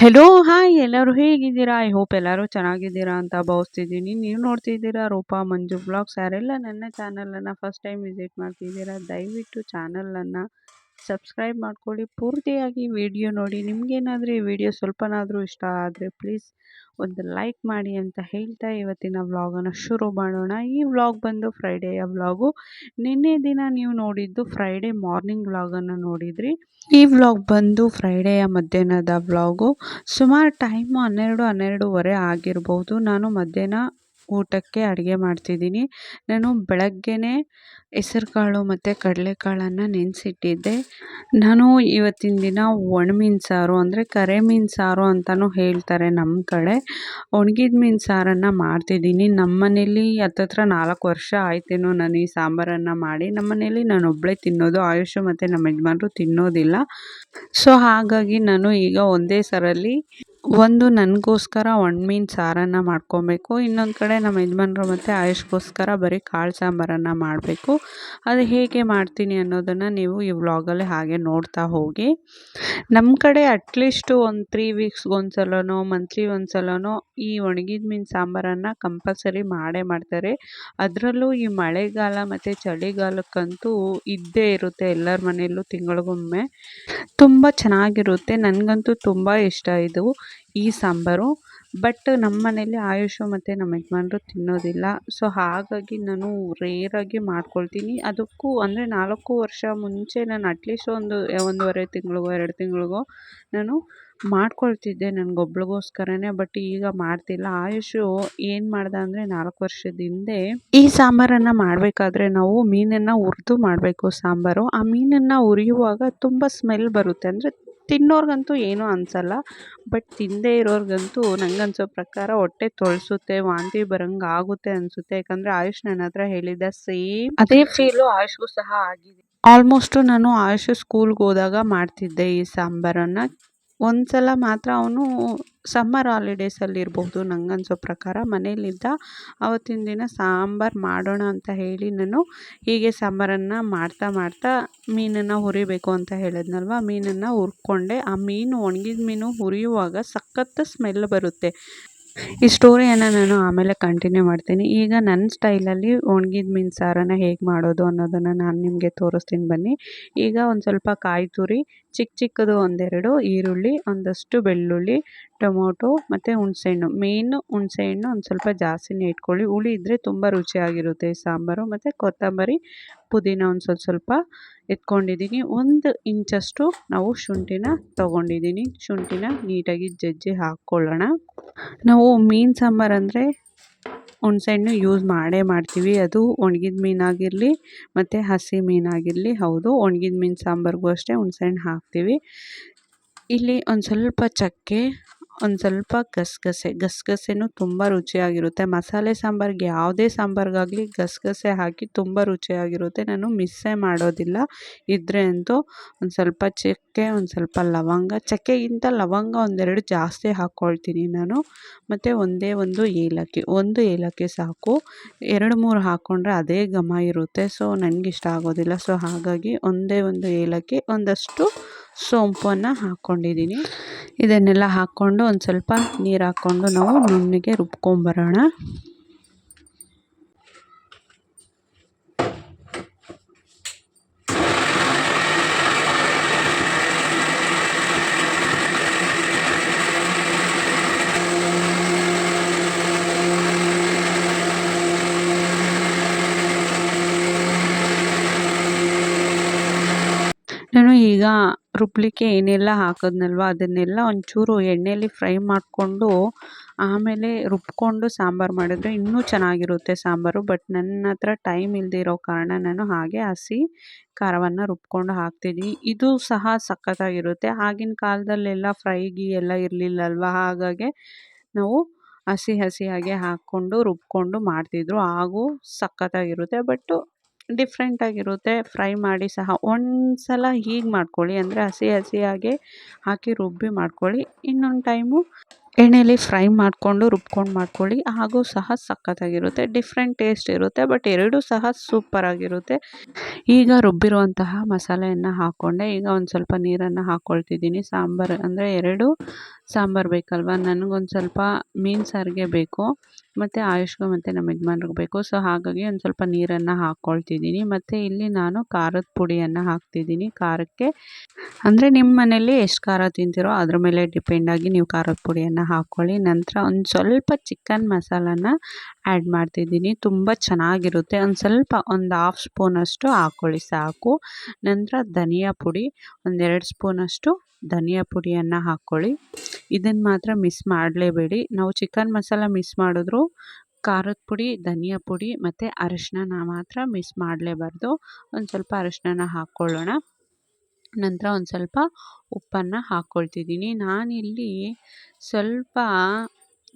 Hello hi ಎಲ್ಲರೂ ಹೇಗಿದ್ದೀರಾ? I hope ಎಲ್ಲರೂ ಚೆನ್ನಾಗಿದ್ದೀರಾ ಅಂತ ಭಾವಿಸ್ತಿದ್ದೀನಿ. ನೀವು ನೋಡ್ತಿದ್ದೀರಾ ರೂಪಾ ಮಂಜು ಬ್ಲಾಗ್ಸ್ ಯಾರೆಲ್ಲ ನನ್ನ ಚಾನಲನ್ನು ಫಸ್ಟ್ ಟೈಮ್ ವಿಸಿಟ್ ಮಾಡ್ತಿದ್ದೀರಾ, ದಯವಿಟ್ಟು ಚಾನಲನ್ನು ಸಬ್ಸ್ಕ್ರೈಬ್ ಮಾಡ್ಕೊಳ್ಳಿ. ಪೂರ್ತಿಯಾಗಿ ವಿಡಿಯೋ ನೋಡಿ. ನಿಮಗೇನಾದರೂ ಈ ವಿಡಿಯೋ ಸ್ವಲ್ಪನಾದರೂ ಇಷ್ಟ ಆದರೆ ಪ್ಲೀಸ್ ಒಂದು ಲೈಕ್ ಮಾಡಿ ಅಂತ ಹೇಳ್ತಾ ಇವತ್ತಿನ ವ್ಲಾಗನ್ನು ಶುರು ಮಾಡೋಣ. ಈ ವ್ಲಾಗ್ ಬಂದು ಫ್ರೈಡೆಯ ವ್ಲಾಗು ನಿನ್ನೆ ದಿನ ನೀವು ನೋಡಿದ್ದು ಫ್ರೈಡೇ ಮಾರ್ನಿಂಗ್ ವ್ಲಾಗನ್ನು ನೋಡಿದ್ರಿ. ಈ ವ್ಲಾಗ್ ಬಂದು ಫ್ರೈಡೆಯ ಮಧ್ಯಾಹ್ನದ ವ್ಲಾಗು ಸುಮಾರು ಟೈಮು ಹನ್ನೆರಡು, ಹನ್ನೆರಡೂವರೆ ಆಗಿರ್ಬೋದು. ನಾನು ಮಧ್ಯಾಹ್ನ ಊಟಕ್ಕೆ ಅಡುಗೆ ಮಾಡ್ತಿದ್ದೀನಿ. ನಾನು ಬೆಳಗ್ಗೆನೇ ಹೆಸರುಕಾಳು ಮತ್ತು ಕಡಲೆಕಾಳನ್ನು ನೆನೆಸಿಟ್ಟಿದ್ದೆ. ನಾನು ಇವತ್ತಿನ ದಿನ ಒಣಮೀನು ಸಾರು ಅಂದರೆ ಕರೆ ಮೀನು ಸಾರು ಅಂತಲೂ ಹೇಳ್ತಾರೆ ನಮ್ಮ ಕಡೆ. ಒಣಗಿದ ಮೀನು ಸಾರನ್ನು ಮಾಡ್ತಿದ್ದೀನಿ. ನಮ್ಮ ಮನೇಲಿ ಹತ್ತತ್ರ ನಾಲ್ಕು ವರ್ಷ ಆಯ್ತೇನೋ ನಾನು ಈ ಸಾಂಬಾರನ್ನು ಮಾಡಿ. ನಮ್ಮ ಮನೇಲಿ ನಾನು ಒಬ್ಬಳೇ ತಿನ್ನೋದು, ಆಯುಷು ಮತ್ತು ನಮ್ಮ ಯಜಮಾನ್ರು ತಿನ್ನೋದಿಲ್ಲ. ಸೊ ಹಾಗಾಗಿ ನಾನು ಈಗ ಒಂದೇ ಸರಲ್ಲಿ ಒಂದು ನನಗೋಸ್ಕರ ಒಣಮೀನು ಸಾರನ್ನು ಮಾಡ್ಕೊಬೇಕು. ಇನ್ನೊಂದು ಕಡೆ ನಮ್ಮ ಯಜಮಾನ್ರು ಮತ್ತು ಆಯುಷ್ಗೋಸ್ಕರ ಬರೀ ಕಾಳು ಸಾಂಬಾರನ್ನು ಮಾಡಬೇಕು. ಅದು ಹೇಗೆ ಮಾಡ್ತೀನಿ ಅನ್ನೋದನ್ನು ನೀವು ಈ ವ್ಲಾಗಲ್ಲಿ ಹಾಗೆ ನೋಡ್ತಾ ಹೋಗಿ. ನಮ್ಮ ಕಡೆ ಅಟ್ಲೀಸ್ಟು ಒಂದು ತ್ರೀ ವೀಕ್ಸ್ಗೆ ಒಂದು ಸಲನೋ ಮಂತ್ಲಿ ಒಂದು ಸಲನೋ ಈ ಒಣಗಿದ ಮೀನು ಸಾಂಬಾರನ್ನು ಕಂಪಲ್ಸರಿ ಮಾಡೇ ಮಾಡ್ತಾರೆ. ಅದರಲ್ಲೂ ಈ ಮಳೆಗಾಲ ಮತ್ತು ಚಳಿಗಾಲಕ್ಕಂತೂ ಇದ್ದೇ ಇರುತ್ತೆ ಎಲ್ಲರ ಮನೆಯಲ್ಲೂ ತಿಂಗಳಿಗೊಮ್ಮೆ. ತುಂಬ ಚೆನ್ನಾಗಿರುತ್ತೆ, ನನಗಂತೂ ತುಂಬ ಇಷ್ಟ ಇದು, ಈ ಸಾಂಬಾರು. ಬಟ್ ನಮ್ಮ ಮನೇಲಿ ಆಯುಷು ಮತ್ತು ನಮ್ಮ ಯಜಮಾನ್ರು ತಿನ್ನೋದಿಲ್ಲ. ಸೊ ಹಾಗಾಗಿ ನಾನು ರೇರಾಗಿ ಮಾಡ್ಕೊಳ್ತೀನಿ. ಅದಕ್ಕೂ ಅಂದರೆ ನಾಲ್ಕು ವರ್ಷ ಮುಂಚೆ ನಾನು ಅಟ್ಲೀಸ್ಟ್ ಒಂದು, ಒಂದೂವರೆ ತಿಂಗಳಿಗೋ, ಎರಡು ತಿಂಗಳಿಗೋ ನಾನು ಮಾಡ್ಕೊಳ್ತಿದ್ದೆ ನನಗೊಬ್ಳಿಗೋಸ್ಕರನೇ. ಬಟ್ ಈಗ ಮಾಡ್ತಿಲ್ಲ. ಆಯುಷು ಏನು ಮಾಡ್ದೆ ಅಂದರೆ ನಾಲ್ಕು ವರ್ಷದ ಹಿಂದೆ ಈ ಸಾಂಬಾರನ್ನು ಮಾಡಬೇಕಾದ್ರೆ ನಾವು ಮೀನನ್ನು ಹುರಿದು ಮಾಡಬೇಕು ಸಾಂಬಾರು. ಆ ಮೀನನ್ನು ಹುರಿಯುವಾಗ ತುಂಬ ಸ್ಮೆಲ್ ಬರುತ್ತೆ. ಅಂದರೆ ತಿನ್ನೋರ್ಗಂತೂ ಏನೂ ಅನಿಸಲ್ಲ. ಬಟ್ ತಿನ್ನದೇ ಇರೋರ್ಗಂತೂ ನಂಗನ್ಸೋ ಪ್ರಕಾರ ಹೊಟ್ಟೆ ತೊಳಸುತ್ತೆ ವಾಂತಿ ಬರಂಗೆ ಆಗುತ್ತೆ ಅನಿಸುತ್ತೆ. ಯಾಕಂದರೆ ಆಯುಷ್ ನನ್ನ ಹತ್ರ ಹೇಳಿದ್ದ ಸೇಮ್ ಅದೇ ಫೀಲು ಆಯುಷ್ಗೂ ಸಹ ಆಗಿದೆ. ಆಲ್ಮೋಸ್ಟು ನಾನು ಆಯುಷ್ ಸ್ಕೂಲ್ಗೆ ಹೋದಾಗ ಮಾಡ್ತಿದ್ದೆ ಈ ಸಾಂಬಾರನ್ನು. ಒಂದು ಸಲ ಮಾತ್ರ ಅವನು ಸಮ್ಮರ್ ಹಾಲಿಡೇಸಲ್ಲಿ ಇರ್ಬೋದು ನಂಗನ್ಸೋ ಪ್ರಕಾರ. ಮನೇಲಿದ್ದ ಅವತ್ತಿನ ದಿನ ಸಾಂಬಾರು ಮಾಡೋಣ ಅಂತ ಹೇಳಿ ನಾನು ಹೀಗೆ ಸಾಂಬಾರನ್ನು ಮಾಡ್ತಾ ಮಾಡ್ತಾ ಮೀನನ್ನು ಹುರಿಬೇಕು ಅಂತ ಹೇಳಿದ್ನಲ್ವ? ಮೀನನ್ನು ಹುರ್ಕೊಂಡೆ. ಆ ಮೀನು, ಒಣಗಿದ ಮೀನು ಹುರಿಯುವಾಗ ಸಖತ್ತು ಸ್ಮೆಲ್ ಬರುತ್ತೆ. ಈ ಸ್ಟೋರಿಯನ್ನು ನಾನು ಆಮೇಲೆ ಕಂಟಿನ್ಯೂ ಮಾಡ್ತೀನಿ. ಈಗ ನನ್ನ ಸ್ಟೈಲಲ್ಲಿ ಒಣಗಿದ ಮೀನು ಸಾರನ್ನು ಹೇಗೆ ಮಾಡೋದು ಅನ್ನೋದನ್ನು ನಾನು ನಿಮಗೆ ತೋರಿಸ್ತೀನಿ ಬನ್ನಿ. ಈಗ ಒಂದು ಸ್ವಲ್ಪ ಕಾಯಿ ತುರಿ ಚಿಕ್ಕ ಚಿಕ್ಕದು ಒಂದೆರಡು, ಈರುಳ್ಳಿ, ಒಂದಷ್ಟು ಬೆಳ್ಳುಳ್ಳಿ, ಟೊಮೊಟೊ ಮತ್ತು ಹುಣಸೆಹಣ್ಣು. ಮೇಯ್ನು ಹುಣಸೆಹಣ್ಣು ಒಂದು ಸ್ವಲ್ಪ ಜಾಸ್ತಿನೇ ಇಟ್ಕೊಳ್ಳಿ. ಹುಳಿ ಇದ್ದರೆ ತುಂಬ ರುಚಿಯಾಗಿರುತ್ತೆ. ಸಾಂಬಾರು ಮತ್ತು ಕೊತ್ತಂಬರಿ ಪುದೀನ ಒಂದು ಸ್ವಲ್ಪ ಸ್ವಲ್ಪ ಎತ್ಕೊಂಡಿದ್ದೀನಿ. ಒಂದು ಇಂಚಷ್ಟು ನಾವು ಶುಂಠಿನ ತೊಗೊಂಡಿದ್ದೀನಿ. ಶುಂಠಿನ ನೀಟಾಗಿ ಜಜ್ಜಿ ಹಾಕ್ಕೊಳ್ಳೋಣ. ನಾವು ಮೀನು ಸಾಂಬಾರು ಅಂದರೆ ಹುಣ್ಸೆಹಣ್ಣು ಯೂಸ್ ಮಾಡೇ ಮಾಡ್ತೀವಿ. ಅದು ಒಣಗಿದ ಮೀನಾಗಿರಲಿ ಮತ್ತು ಹಸಿ ಮೀನಾಗಿರಲಿ ಹೌದು. ಒಣಗಿದ ಮೀನು ಸಾಂಬಾರಿಗೂ ಅಷ್ಟೇ ಹುಣ್ಸೆಹಣ್ಣು ಹಾಕ್ತೀವಿ. ಇಲ್ಲಿ ಒಂದು ಸ್ವಲ್ಪ ಚಕ್ಕೆ ಒಂದು ಸ್ವಲ್ಪ ಗಸಗಸೆ, ಗಸಗಸೆನೂ ತುಂಬ ರುಚಿಯಾಗಿರುತ್ತೆ. ಮಸಾಲೆ ಸಾಂಬಾರಿಗೆ ಯಾವುದೇ ಸಾಂಬಾರಿಗಾಗಲಿ ಗಸಗಸೆ ಹಾಕಿ ತುಂಬ ರುಚಿಯಾಗಿರುತ್ತೆ. ನಾನು ಮಿಸ್ಸೇ ಮಾಡೋದಿಲ್ಲ. ಇದ್ದರೆ ಅಂತೂ ಒಂದು ಸ್ವಲ್ಪ ಚಕ್ಕೆ, ಒಂದು ಸ್ವಲ್ಪ ಲವಂಗ, ಚಕ್ಕೆಗಿಂತ ಲವಂಗ ಒಂದೆರಡು ಜಾಸ್ತಿ ಹಾಕ್ಕೊಳ್ತೀನಿ ನಾನು. ಮತ್ತು ಒಂದೇ ಒಂದು ಏಲಕ್ಕಿ ಒಂದು ಏಲಕ್ಕಿ ಸಾಕು. ಎರಡು, ಮೂರು ಹಾಕ್ಕೊಂಡ್ರೆ ಅದೇ ಘಮ ಇರುತ್ತೆ. ಸೊ ನನಗಿಷ್ಟ ಆಗೋದಿಲ್ಲ. ಸೊ, ಹಾಗಾಗಿ ಒಂದೇ ಒಂದು ಏಲಕ್ಕಿ ಒಂದಷ್ಟು ಸೋಂಪನ್ನು ಹಾಕ್ಕೊಂಡಿದ್ದೀನಿ. ಇದನ್ನೆಲ್ಲ ಹಾಕ್ಕೊಂಡು ಒಂದು ಸ್ವಲ್ಪ ನೀರು ಹಾಕ್ಕೊಂಡು ನಾವು ನುಣ್ಣಗೆ ರುಬ್ಕೊಂಬರೋಣ ನಾನು ಈಗ ರುಬ್ಲಿಕ್ಕೆ ಏನೆಲ್ಲ ಹಾಕಿದ್ನಲ್ವ? ಅದನ್ನೆಲ್ಲ ಒಂಚೂರು ಎಣ್ಣೆಯಲ್ಲಿ ಫ್ರೈ ಮಾಡಿಕೊಂಡು ಆಮೇಲೆ ರುಬ್ಕೊಂಡು ಸಾಂಬಾರು ಮಾಡಿದ್ರೆ ಇನ್ನೂ ಚೆನ್ನಾಗಿರುತ್ತೆ ಸಾಂಬಾರು. ಬಟ್ ನನ್ನ ಹತ್ರ ಟೈಮ್ ಇಲ್ಲದೆ ಇರೋ ಕಾರಣ ನಾನು ಹಾಗೆ ಹಸಿ ಖಾರವನ್ನು ರುಬ್ಕೊಂಡು ಹಾಕ್ತಿದ್ದೀನಿ ಇದು ಸಹ ಸಖತ್ತಾಗಿರುತ್ತೆ. ಆಗಿನ ಕಾಲದಲ್ಲೆಲ್ಲ ಫ್ರೈ ಗೀ ಎಲ್ಲ ಇರಲಿಲ್ಲಲ್ವ? ಹಾಗಾಗಿ ನಾವು ಹಸಿ ಹಸಿಯಾಗೆ ಹಾಕ್ಕೊಂಡು ರುಬ್ಕೊಂಡು ಮಾಡ್ತಿದ್ರು. ಹಾಗೂ ಸಖತ್ತಾಗಿರುತ್ತೆ. ಬಟ್ಟು ಡಿಫ್ರೆಂಟಾಗಿರುತ್ತೆ ಫ್ರೈ ಮಾಡಿ ಸಹ. ಒಂದು ಸಲ ಹೀಗೆ ಮಾಡ್ಕೊಳ್ಳಿ. ಅಂದರೆ ಹಸಿ ಹಸಿಯಾಗೆ ಹಾಕಿ ರುಬ್ಬಿ ಮಾಡ್ಕೊಳ್ಳಿ. ಇನ್ನೊಂದು ಟೈಮು ಎಣ್ಣೆಯಲ್ಲಿ ಫ್ರೈ ಮಾಡಿಕೊಂಡು ರುಬ್ಕೊಂಡು ಮಾಡ್ಕೊಳ್ಳಿ. ಹಾಗೂ ಸಹ ಸಖತ್ತಾಗಿರುತ್ತೆ. ಡಿಫ್ರೆಂಟ್ ಟೇಸ್ಟ್ ಇರುತ್ತೆ. ಬಟ್ ಎರಡೂ ಸಹ ಸೂಪರಾಗಿರುತ್ತೆ ಈಗ ರುಬ್ಬಿರುವಂತಹ ಮಸಾಲೆಯನ್ನು ಹಾಕ್ಕೊಂಡೆ ಈಗ ಒಂದು ಸ್ವಲ್ಪ ನೀರನ್ನು ಹಾಕ್ಕೊಳ್ತಿದ್ದೀನಿ ಸಾಂಬಾರು ಅಂದರೆ ಎರಡು ಸಾಂಬಾರು ಬೇಕಲ್ವ? ನನಗೊಂದು ಸ್ವಲ್ಪ ಮೀನು ಸಾರಿಗೆ ಬೇಕು, ಮತ್ತು ಆಯುಷ್ಗೂ ಮತ್ತು ನಮ್ಮ ಯಜಮಾನ್ರಿಗೆ ಬೇಕು. ಸೊ ಹಾಗಾಗಿ ಒಂದು ಸ್ವಲ್ಪ ನೀರನ್ನು ಹಾಕ್ಕೊಳ್ತಿದ್ದೀನಿ ಮತ್ತು ಇಲ್ಲಿ ನಾನು ಖಾರದ ಪುಡಿಯನ್ನು ಹಾಕ್ತಿದ್ದೀನಿ. ಖಾರಕ್ಕೆ ಅಂದರೆ ನಿಮ್ಮ ಮನೇಲಿ ಎಷ್ಟು ಖಾರ ತಿಂತೀರೋ ಅದ್ರ ಮೇಲೆ ಡಿಪೆಂಡಾಗಿ ನೀವು ಖಾರದ ಪುಡಿಯನ್ನು ಹಾಕ್ಕೊಳ್ಳಿ ನಂತರ ಒಂದು ಸ್ವಲ್ಪ ಚಿಕನ್ ಮಸಾಲಾನ ಆ್ಯಡ್ ಮಾಡ್ತಿದ್ದೀನಿ. ತುಂಬ ಚೆನ್ನಾಗಿರುತ್ತೆ. ಒಂದು ಸ್ವಲ್ಪ ಒಂದು ಹಾಫ್ ಸ್ಪೂನಷ್ಟು ಹಾಕ್ಕೊಳ್ಳಿ ಸಾಕು. ನಂತರ ಧನಿಯಾ ಪುಡಿ ಒಂದೆರಡು ಸ್ಪೂನಷ್ಟು ಧನಿಯಾ ಪುಡಿಯನ್ನು ಹಾಕ್ಕೊಳ್ಳಿ ಇದನ್ನು ಮಾತ್ರ ಮಿಸ್ ಮಾಡಲೇಬೇಡಿ. ನಾವು ಚಿಕನ್ ಮಸಾಲ ಮಿಸ್ ಮಾಡಿದ್ರು, ಖಾರದ ಪುಡಿ, ಧನಿಯಾ ಪುಡಿ ಮತ್ತು ಅರಿಶಿನ ಮಾತ್ರ ಮಿಸ್ ಮಾಡಲೇಬಾರ್ದು. ಒಂದು ಸ್ವಲ್ಪ ಅರಿಶಿಣನ ಹಾಕ್ಕೊಳ್ಳೋಣ. ನಂತರ ಒಂದು ಸ್ವಲ್ಪ ಉಪ್ಪನ್ನು ಹಾಕ್ಕೊಳ್ತಿದ್ದೀನಿ. ನಾನಿಲ್ಲಿ ಸ್ವಲ್ಪ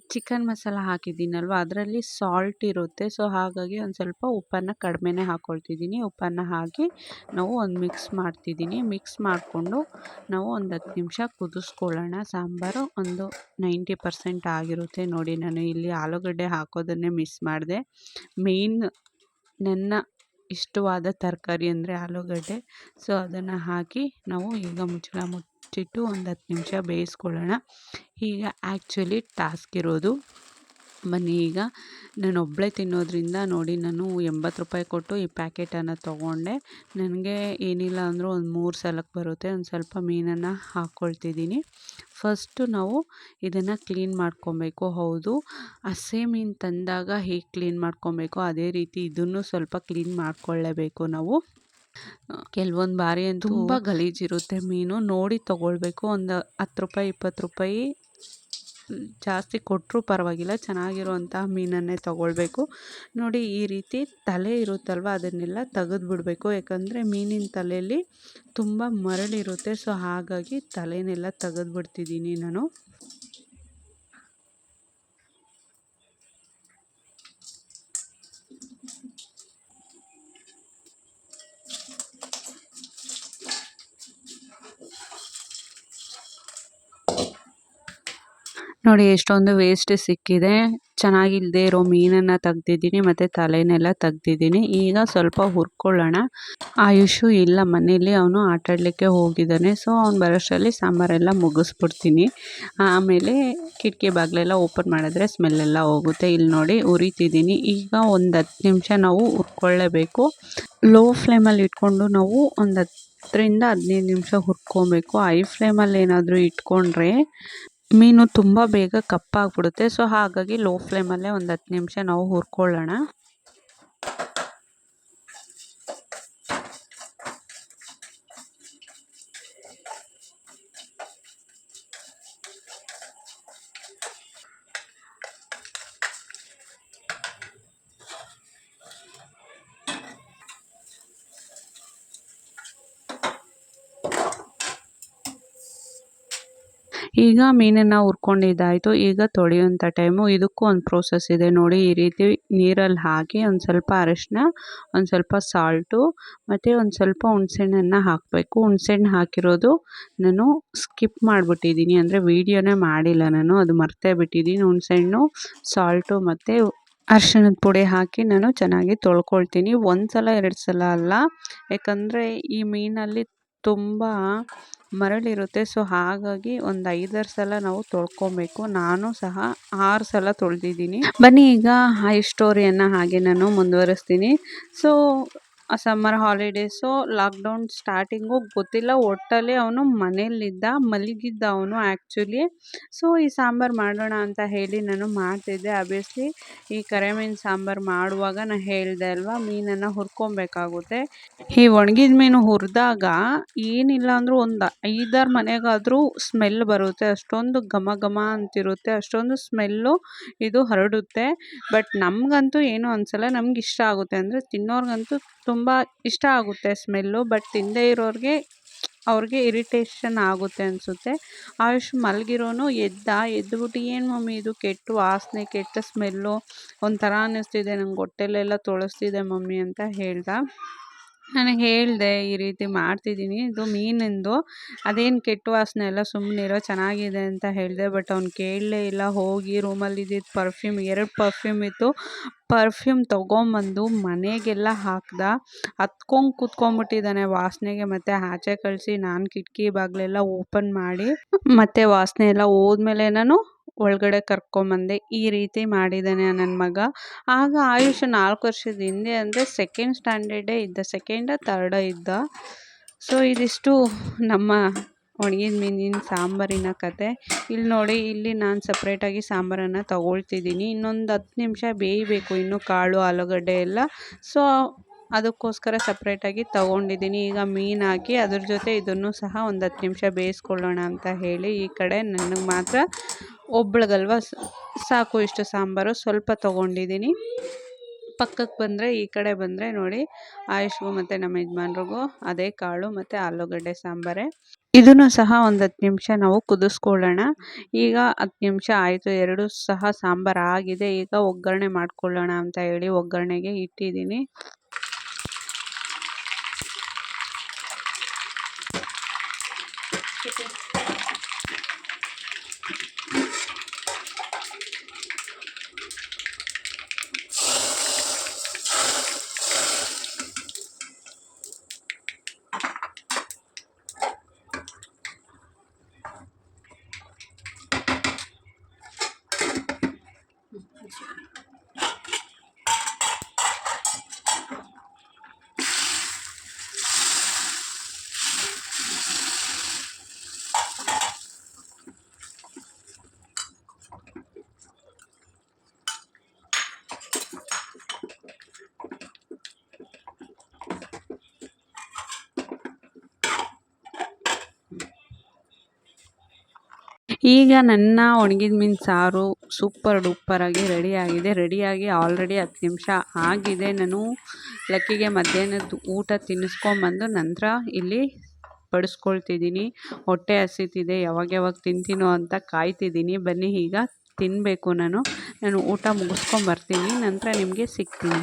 ಚಿಕನ್ ಮಸಾಲ ಹಾಕಿದ್ದೀನಲ್ವ? ಅದರಲ್ಲಿ ಸಾಲ್ಟ್ ಇರುತ್ತೆ. ಸೊ ಹಾಗಾಗಿ ಒಂದು ಸ್ವಲ್ಪ ಉಪ್ಪನ್ನು ಕಡಿಮೆನೇ ಹಾಕ್ಕೊಳ್ತಿದ್ದೀನಿ ಉಪ್ಪನ್ನು ಹಾಕಿ ನಾವು ಒಂದು ಮಿಕ್ಸ್ ಮಾಡ್ತಿದ್ದೀನಿ. ಮಿಕ್ಸ್ ಮಾಡಿಕೊಂಡು ನಾವು ಒಂದು ಹತ್ತು ನಿಮಿಷ ಕುದಿಸ್ಕೊಳ್ಳೋಣ. ಸಾಂಬಾರು ಒಂದು ನೈಂಟಿ ಪರ್ಸೆಂಟ್ ಆಗಿರುತ್ತೆ ನೋಡಿ ನಾನು ಇಲ್ಲಿ ಆಲೂಗಡ್ಡೆ ಹಾಕೋದನ್ನೇ ಮಿಸ್ ಮಾಡಿದೆ. ಮೇಯ್ನ್ ನನ್ನ ಇಷ್ಟವಾದ ತರಕಾರಿ ಅಂದರೆ ಆಲೂಗಡ್ಡೆ. ಸೊ ಅದನ್ನು ಹಾಕಿ ನಾವು ಈಗ ಮುಚ್ಚಳ ಮುಚ್ಚಿಟ್ಟು ಒಂದು ಹತ್ತು ನಿಮಿಷ ಬೇಯಿಸ್ಕೊಳ್ಳೋಣ. ಈಗ ಆ್ಯಕ್ಚುಲಿ ಟಾಸ್ಕ್ ಇರೋದು. ಬನ್ನಿ ಈಗ ನಾನು ಒಬ್ಬಳೇ ತಿನ್ನೋದ್ರಿಂದ ನೋಡಿ ನಾನು ಎಂಬತ್ತು ರೂಪಾಯಿ ಕೊಟ್ಟು ಈ ಪ್ಯಾಕೆಟನ್ನು ತೊಗೊಂಡೆ. ನನಗೆ ಏನಿಲ್ಲ ಅಂದರೂ ಒಂದು ಮೂರು ಸಲಕ್ಕೆ ಬರುತ್ತೆ. ಒಂದು ಸ್ವಲ್ಪ ಮೀನನ್ನು ಹಾಕ್ಕೊಳ್ತಿದ್ದೀನಿ ಫಸ್ಟು ನಾವು ಇದನ್ನು ಕ್ಲೀನ್ ಮಾಡ್ಕೊಬೇಕು. ಹೌದು, ಹಸೆ ಮೀನು ತಂದಾಗ ಹೇಗೆ ಕ್ಲೀನ್ ಮಾಡ್ಕೊಬೇಕು? ಅದೇ ರೀತಿ ಇದನ್ನು ಸ್ವಲ್ಪ ಕ್ಲೀನ್ ಮಾಡಿಕೊಳ್ಳೇಬೇಕು ನಾವು. ಕೆಲವೊಂದು ಬಾರಿ ಅಂತೂ ತುಂಬ ಗಲೀಜಿರುತ್ತೆ ಮೀನು. ನೋಡಿ ತೊಗೊಳ್ಬೇಕು. ಒಂದು ಹತ್ತು ರೂಪಾಯಿ ಇಪ್ಪತ್ತು ರೂಪಾಯಿ ಜಾಸ್ತಿ ಕೊಟ್ಟರೂ ಪರವಾಗಿಲ್ಲ. ಚೆನ್ನಾಗಿರುವಂತಹ ಮೀನನ್ನೇ ತೊಗೊಳ್ಬೇಕು. ನೋಡಿ ಈ ರೀತಿ ತಲೆ ಇರುತ್ತಲ್ವ? ಅದನ್ನೆಲ್ಲ ತೆಗೆದು ಬಿಡಬೇಕು ಯಾಕಂದರೆ ಮೀನಿನ ತಲೆಯಲ್ಲಿ ತುಂಬ ಮರಳಿರುತ್ತೆ. ಸೊ ಹಾಗಾಗಿ ತಲೆನೆಲ್ಲ ತೆಗೆದು ಬಿಡ್ತಿದ್ದೀನಿ ನಾನು. ನೋಡಿ ಎಷ್ಟೊಂದು ವೇಸ್ಟ್ ಸಿಕ್ಕಿದೆ. ಚೆನ್ನಾಗಿಲ್ದೆ ಇರೋ ಮೀನನ್ನ ತೆಗ್ದಿದ್ದೀನಿ, ಮತ್ತೆ ತಲೆನೆಲ್ಲ ತೆಗ್ದಿದ್ದೀನಿ. ಈಗ ಸ್ವಲ್ಪ ಹುರ್ಕೊಳ್ಳೋಣ. ಆಯುಷು ಇಲ್ಲ ಮನೇಲಿ ಅವನು ಆಟಾಡಲಿಕ್ಕೆ ಹೋಗಿದ್ದಾನೆ. ಸೊ ಅವ್ನು ಬರೋಷ್ಟರಲ್ಲಿ ಸಾಂಬಾರೆಲ್ಲ ಮುಗಿಸ್ಬಿಡ್ತೀನಿ. ಆಮೇಲೆ ಕಿಟಕಿ ಬಾಗಿಲೆಲ್ಲ ಓಪನ್ ಮಾಡಿದ್ರೆ ಸ್ಮೆಲ್ಲೆಲ್ಲ ಹೋಗುತ್ತೆ. ಇಲ್ಲಿ ನೋಡಿ, ಉರಿತಿದ್ದೀನಿ. ಈಗ ಒಂದು ಹತ್ತು ನಿಮಿಷ ನಾವು ಹುರ್ಕೊಳ್ಳೇಬೇಕು. ಲೋ ಫ್ಲೇಮಲ್ಲಿ ಇಟ್ಕೊಂಡು ನಾವು ಒಂದು ಹತ್ತರಿಂದ ಹದಿನೈದು ನಿಮಿಷ ಹುರ್ಕೊಬೇಕು. ಐ ಫ್ಲೇಮಲ್ಲಿ ಏನಾದರೂ ಇಟ್ಕೊಂಡ್ರೆ ಮೀನು ತುಂಬ ಬೇಗ ಕಪ್ಪಾಗಿಬಿಡುತ್ತೆ. ಸೊ ಹಾಗಾಗಿ ಲೋ ಫ್ಲೇಮಲ್ಲೇ ಒಂದು ಹತ್ತು ನಿಮಿಷ ನಾವು ಹುರ್ಕೊಳ್ಳೋಣ. ಈಗ ಮೀನನ್ನು ಹುರ್ಕೊಂಡಿದ್ದಾಯಿತು. ಈಗ ತೊಳೆಯುವಂಥ ಟೈಮು ಇದಕ್ಕೂ ಒಂದು ಪ್ರೋಸೆಸ್ ಇದೆ. ನೋಡಿ, ಈ ರೀತಿ ನೀರಲ್ಲಿ ಹಾಕಿ ಒಂದು ಸ್ವಲ್ಪ ಅರಶಿನ ಒಂದು ಸ್ವಲ್ಪ ಸಾಲ್ಟು ಮತ್ತು ಒಂದು ಸ್ವಲ್ಪ ಹುಣ್ಸೆಹಣ್ಣನ್ನು ಹಾಕಬೇಕು. ಹುಣ್ಸೆಹಣ್ಣು ಹಾಕಿರೋದು ನಾನು ಸ್ಕಿಪ್ ಮಾಡಿಬಿಟ್ಟಿದ್ದೀನಿ. ಅಂದರೆ ವೀಡಿಯೋನೇ ಮಾಡಿಲ್ಲ ನಾನು. ಅದು ಮರ್ತೇ ಬಿಟ್ಟಿದ್ದೀನಿ. ಹುಣ್ಸೆಹಣ್ಣು ಸಾಲ್ಟು ಮತ್ತು ಅರ್ಶಿಣದ ಪುಡಿ ಹಾಕಿ ನಾನು ಚೆನ್ನಾಗಿ ತೊಳ್ಕೊಳ್ತೀನಿ. ಒಂದು ಸಲ ಎರಡು ಸಲ ಅಲ್ಲ. ಯಾಕಂದರೆ ಈ ಮೀನಲ್ಲಿ ತುಂಬ ಮರಳಿರುತ್ತೆ. ಸೊ ಹಾಗಾಗಿ ಒಂದು ಐದಾರು ಸಲ ನಾವು ತೊಳ್ಕೊಬೇಕು. ನಾನು ಸಹ ಆರು ಸಲ ತೊಳೆದಿದ್ದೀನಿ. ಬನ್ನಿ, ಈಗ ಹೈ ಸ್ಟೋರಿಯನ್ನು ಹಾಗೆ ನಾನು ಮುಂದುವರಿಸ್ತೀನಿ. So summer holidays lockdown starting ಗೊತ್ತಿಲ್ಲ. ಒಟ್ಟಲ್ಲಿ ಅವನು ಮನೆಯಲ್ಲಿದ್ದ, ಮಲಗಿದ್ದ ಅವನು ಆ್ಯಕ್ಚುಲಿ ಸೊ ಈ ಸಾಂಬಾರು ಮಾಡೋಣ ಅಂತ ಹೇಳಿ ನಾನು ಮಾಡ್ತಿದ್ದೆ. ಆಬ್ವಿಯಸ್ಲಿ ಈ ಕರೆಮೀನು ಸಾಂಬಾರು ಮಾಡುವಾಗ ನಾನು ಹೇಳಿದೆ ಅಲ್ವಾ, ಮೀನನ್ನು ಹುರ್ಕೊಬೇಕಾಗುತ್ತೆ. ಈ ಒಣಗಿದ ಮೀನು ಹುರಿದಾಗ ಏನಿಲ್ಲ ಅಂದರೂ ಒಂದು ಐದಾರು ಮನೆಗಾದರೂ ಸ್ಮೆಲ್ ಬರುತ್ತೆ. ಅಷ್ಟೊಂದು ಘಮ ಘಮ ಅಂತಿರುತ್ತೆ. ಅಷ್ಟೊಂದು ಸ್ಮೆಲ್ಲು ಇದು ಹರಡುತ್ತೆ. ಬಟ್ ನಮಗಂತೂ ಏನೂ ಅನಿಸಲ್ಲ. ನಮ್ಗೆ ಇಷ್ಟ ಆಗುತ್ತೆ. ಅಂದರೆ ತಿನ್ನೋರ್ಗಂತೂ ತುಂಬ ಇಷ್ಟ ಆಗುತ್ತೆ ಸ್ಮೆಲ್ಲು, ಬಟ್ ತಿನ್ನದೇ ಇರೋರಿಗೆ ಅವ್ರಿಗೆ ಇರಿಟೇಷನ್ ಆಗುತ್ತೆ ಅನಿಸುತ್ತೆ. ಆಯುಷ್ ಮಲಗಿರೋನು ಎದ್ದ ಎದ್ದುಬಿಟ್ಟು ಏನು ಮಮ್ಮಿ ಇದು ಕೆಟ್ಟು ವಾಸನೆ, ಕೆಟ್ಟ ಸ್ಮೆಲ್ಲು, ಒಂಥರ ಅನ್ನಿಸ್ತಿದೆ ನಂಗೆ ಹೊಟ್ಟೆಲೆಲ್ಲ ತೊಳಸ್ತಿದೆ ಮಮ್ಮಿ ಅಂತ ಹೇಳ್ದ. ನನಗೆ ಹೇಳಿದೆ ಈ ರೀತಿ ಮಾಡ್ತಿದ್ದೀನಿ. ಇದು ಮೀನಿಂದು. ಅದೇನು ಕೆಟ್ಟ ವಾಸನೆ ಎಲ್ಲ ಸುಮ್ಮನಿರೋ ಚೆನ್ನಾಗಿದೆ ಅಂತ ಹೇಳಿದೆ. ಬಟ್ ಅವ್ನು ಕೇಳಲೇ ಇಲ್ಲ. ಹೋಗಿ ರೂಮಲ್ಲಿ ಇದ್ದಿದ್ದು ಪರ್ಫ್ಯೂಮ್ ಎರಡು ಪರ್ಫ್ಯೂಮ್ ಇತ್ತು. ಪರ್ಫ್ಯೂಮ್ ತೊಗೊಂಬಂದು ಮನೆಗೆಲ್ಲ ಹಾಕ್ದ. ಹತ್ಕೊಂಡು ಕೂತ್ಕೊಂಡ್ಬಿಟ್ಟಿದ್ದಾನೆ ವಾಸನೆಗೆ. ಮತ್ತು ಆಚೆ ಕಳಿಸಿ ನಾನು ಕಿಟಕಿ ಬಾಗಿಲೆಲ್ಲ ಓಪನ್ ಮಾಡಿ, ಮತ್ತು ವಾಸನೆ ಎಲ್ಲ ಹೋದ್ಮೇಲೆ ನಾನು ಒಳಗಡೆ ಕರ್ಕೊಂಬಂದೆ ಈ ರೀತಿ ಮಾಡಿದ್ದಾನೆ ನನ್ನ ಮಗ. ಆಗ ಆಯುಷ್ ನಾಲ್ಕು ವರ್ಷದ ಹಿಂದೆ ಅಂದರೆ ಸೆಕೆಂಡ್ ಸ್ಟ್ಯಾಂಡರ್ಡೇ ಇದ್ದ ಸೆಕೆಂಡ ತರ್ಡ ಇದ್ದ. ಸೊ ಇದಿಷ್ಟು ನಮ್ಮ ಒಣಗಿದ ಮೀನಿನ ಸಾಂಬಾರಿನ ಕತೆ. ಇಲ್ಲಿ ನೋಡಿ, ಇಲ್ಲಿ ನಾನು ಸಪ್ರೇಟಾಗಿ ಸಾಂಬಾರನ್ನು ತಗೊಳ್ತಿದ್ದೀನಿ. ಇನ್ನೊಂದು ಹತ್ತು ನಿಮಿಷ ಬೇಯಬೇಕು, ಇನ್ನು ಕಾಳು, ಆಲೂಗಡ್ಡೆ ಎಲ್ಲ. ಸೊ ಅದಕ್ಕೋಸ್ಕರ ಸಪ್ರೇಟಾಗಿ ತಗೊಂಡಿದ್ದೀನಿ. ಈಗ ಮೀನು ಹಾಕಿ ಅದ್ರ ಜೊತೆ ಇದನ್ನು ಸಹ ಒಂದು ಹತ್ತು ನಿಮಿಷ ಬೇಯಿಸ್ಕೊಳ್ಳೋಣ ಅಂತ ಹೇಳಿ ಈ ಕಡೆ ನನಗೆ ಮಾತ್ರ ಒಬ್ಳಿಗಲ್ವ? ಸಾಕು ಇಷ್ಟು ಸಾಂಬಾರು. ಸ್ವಲ್ಪ ತೊಗೊಂಡಿದ್ದೀನಿ ಪಕ್ಕಕ್ಕೆ ಬಂದರೆ, ಈ ಕಡೆ ಬಂದರೆ ನೋಡಿ, ಆಯುಷ್ಗೂ ಮತ್ತು ನಮ್ಮ ಯಜಮಾನ್ರಿಗೂ ಅದೇ ಕಾಳು ಮತ್ತು ಆಲೂಗಡ್ಡೆ ಸಾಂಬಾರೇ. ಇದನ್ನು ಸಹ ಒಂದು ಹತ್ತು ನಿಮಿಷ ನಾವು ಕುದಿಸ್ಕೊಳ್ಳೋಣ. ಈಗ ಹತ್ತು ನಿಮಿಷ ಆಯಿತು. ಎರಡು ಸಹ ಸಾಂಬಾರು ಆಗಿದೆ ಈಗ ಒಗ್ಗರಣೆ ಮಾಡ್ಕೊಳ್ಳೋಣ ಅಂತ ಹೇಳಿ ಒಗ್ಗರಣೆಗೆ ಇಟ್ಟಿದ್ದೀನಿ ಈಗ ನನ್ನ ಒಣಗಿದ ಮೀನು ಸಾರು ಸೂಪರ್ ಡೂಪರಾಗಿ ರೆಡಿಯಾಗಿದೆ ರೆಡಿಯಾಗಿ ಆಲ್ರೆಡಿ ಹತ್ತು ನಿಮಿಷ ಆಗಿದೆ. ನಾನು ಲಕ್ಕಿಗೆ ಮಧ್ಯಾಹ್ನದ ಊಟ ತಿನ್ನಿಸ್ಕೊಂಬಂದು ನಂತರ ಇಲ್ಲಿ ಬಡಿಸ್ಕೊಳ್ತಿದ್ದೀನಿ. ಹೊಟ್ಟೆ ಹಸಿತಿದೆ. ಯಾವಾಗ ಯಾವಾಗ ತಿಂತೀನೋ ಅಂತ ಕಾಯ್ತಿದ್ದೀನಿ. ಬನ್ನಿ, ಈಗ ತಿನ್ನಬೇಕು ನಾನು. ನಾನು ಊಟ ಮುಗಿಸ್ಕೊಂಬರ್ತೀನಿ. ನಂತರ ನಿಮಗೆ ಸಿಗ್ತೀನಿ.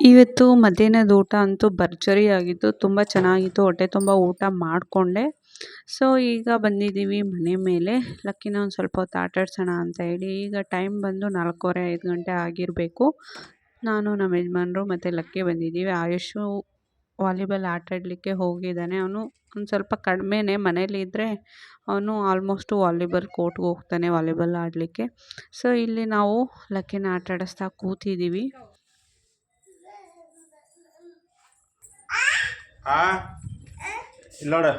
ಇವತ್ತು ಮಧ್ಯಾಹ್ನದ ಊಟ ಅಂತೂ ಭರ್ಜರಿ ಆಗಿತ್ತು. ತುಂಬ ಚೆನ್ನಾಗಿತ್ತು. ಹೊಟ್ಟೆ ತುಂಬ ಊಟ ಮಾಡಿಕೊಂಡೆ. ಸೊ ಈಗ ಬಂದಿದ್ದೀವಿ ಮನೆ ಮೇಲೆ. ಲಕ್ಕಿನ ಒಂದು ಸ್ವಲ್ಪ ಹೊತ್ತು ಆಟಾಡ್ಸೋಣ ಅಂತ ಹೇಳಿ. ಈಗ ಟೈಮ್ ಬಂದು ನಾಲ್ಕೂವರೆ ಐದು ಗಂಟೆ ಆಗಿರಬೇಕು. ನಾನು ನಮ್ಮ ಯಜಮಾನರು ಮತ್ತು ಲಕ್ಕಿ ಬಂದಿದ್ದೀವಿ. ಆಯುಷು ವಾಲಿಬಾಲ್ ಆಟಾಡಲಿಕ್ಕೆ ಹೋಗಿದ್ದಾನೆ. ಅವನು ಒಂದು ಸ್ವಲ್ಪ ಕಡಿಮೆನೆ ಮನೇಲಿ ಇದ್ದರೆ ಅವನು ಆಲ್ಮೋಸ್ಟು ವಾಲಿಬಾಲ್ ಕೋರ್ಟ್ಗೆ ಹೋಗ್ತಾನೆ ವಾಲಿಬಾಲ್ ಆಡಲಿಕ್ಕೆ. ಸೊ ಇಲ್ಲಿ ನಾವು ಲಕ್ಕಿನ ಆಟ ಆಡಿಸ್ತಾ ಕೂತಿದ್ದೀವಿ. ಇಕ್ಕ ಇಲ್ಲಿ ನೋಡು.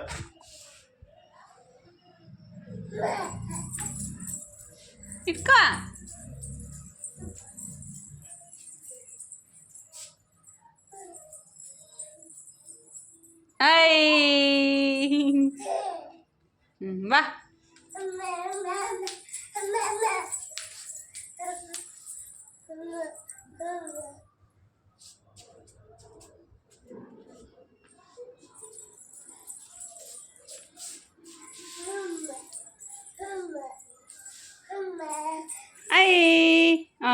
ಇಟ್ಕ. ಐ ಹ್ಮ್, ಬಾ ಐ ಆ,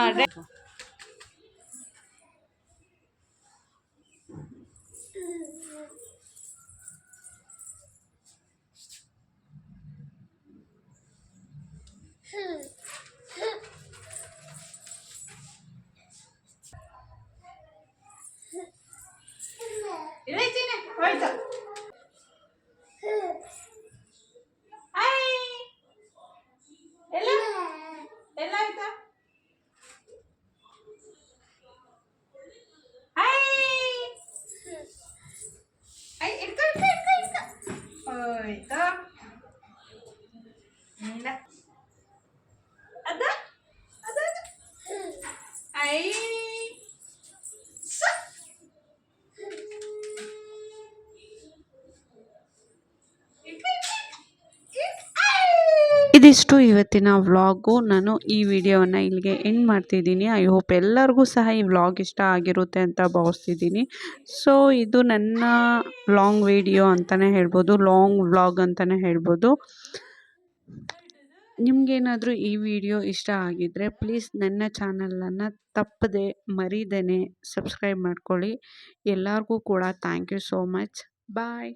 também, tá? ಇದಿಷ್ಟು ಇವತ್ತಿನ ವ್ಲಾಗು. ನಾನು ಈ ವಿಡಿಯೋವನ್ನು ಇಲ್ಲಿಗೆ ಎಂಡ್ ಮಾಡ್ತಿದ್ದೀನಿ. ಐ ಹೋಪ್ ಎಲ್ಲರಿಗೂ ಸಹ ಈ ವ್ಲಾಗ್ ಇಷ್ಟ ಆಗಿರುತ್ತೆ ಅಂತ ಭಾವಿಸ್ತಿದ್ದೀನಿ. ಸೊ ಇದು ನನ್ನ ಲಾಂಗ್ ವಿಡಿಯೋ ಅಂತಲೇ ಹೇಳ್ಬೋದು ಲಾಂಗ್ ವ್ಲಾಗ್ ಅಂತಲೇ ಹೇಳ್ಬೋದು. ನಿಮಗೇನಾದರೂ ಈ ವಿಡಿಯೋ ಇಷ್ಟ ಆಗಿದ್ದರೆ ಪ್ಲೀಸ್ ನನ್ನ ಚಾನಲನ್ನು ತಪ್ಪದೆ ಮರಿದೇನೆ ಸಬ್ಸ್ಕ್ರೈಬ್ ಮಾಡ್ಕೊಳ್ಳಿ. ಎಲ್ಲರಿಗೂ ಕೂಡ thank you so much bye